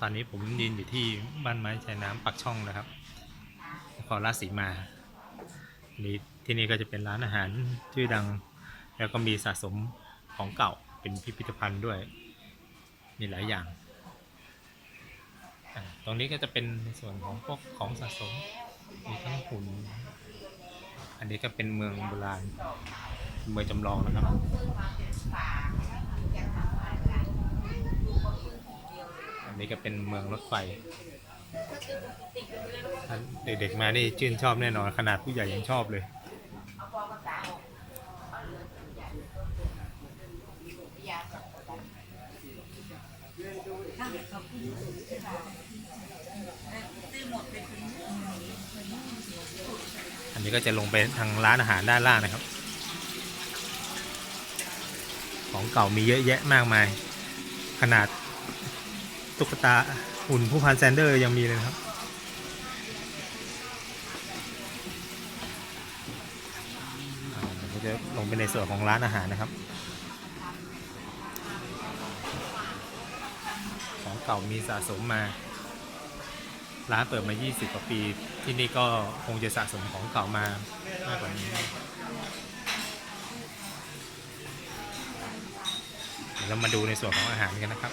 ตอนนี้ผมยืนอยู่ที่บ้านไม้ชายน้ำปักช่องนะครับนครราชสีมานี่ที่นี่ก็จะเป็นร้านอาหารชื่อดัง แล้วก็มีสะสมของเก่าเป็นพิพิธภัณฑ์ด้วย มีหลายอย่าง ตรงนี้ก็จะเป็นในส่วนของพวกของสะสม มีทั้งหุ่น อันนี้ก็เป็นเมืองโบราณ เมืองจำลองนะครับ นี้ก็เป็นเมืองรถไฟ เด็กๆมานี่ชื่นชอบแน่นอนขนาดผู้ใหญ่ยังชอบเลย อันนี้ก็จะลงไปทางร้านอาหารด้านล่างนะครับ ของเก่ามีเยอะแยะมากมาย ขนาด ตุ๊กตาหุ่นผู้พันแซนเดอร์ยังมีเลยครับ เราจะลงไปในส่วนของร้านอาหารนะครับ ของเก่ามีสะสมมา ร้านเปิดมา 20 กว่าปี ที่นี่ก็คงจะสะสมของเก่ามามากกว่านี้เดี๋ยวเรามาดูในส่วนของอาหารกันนะครับ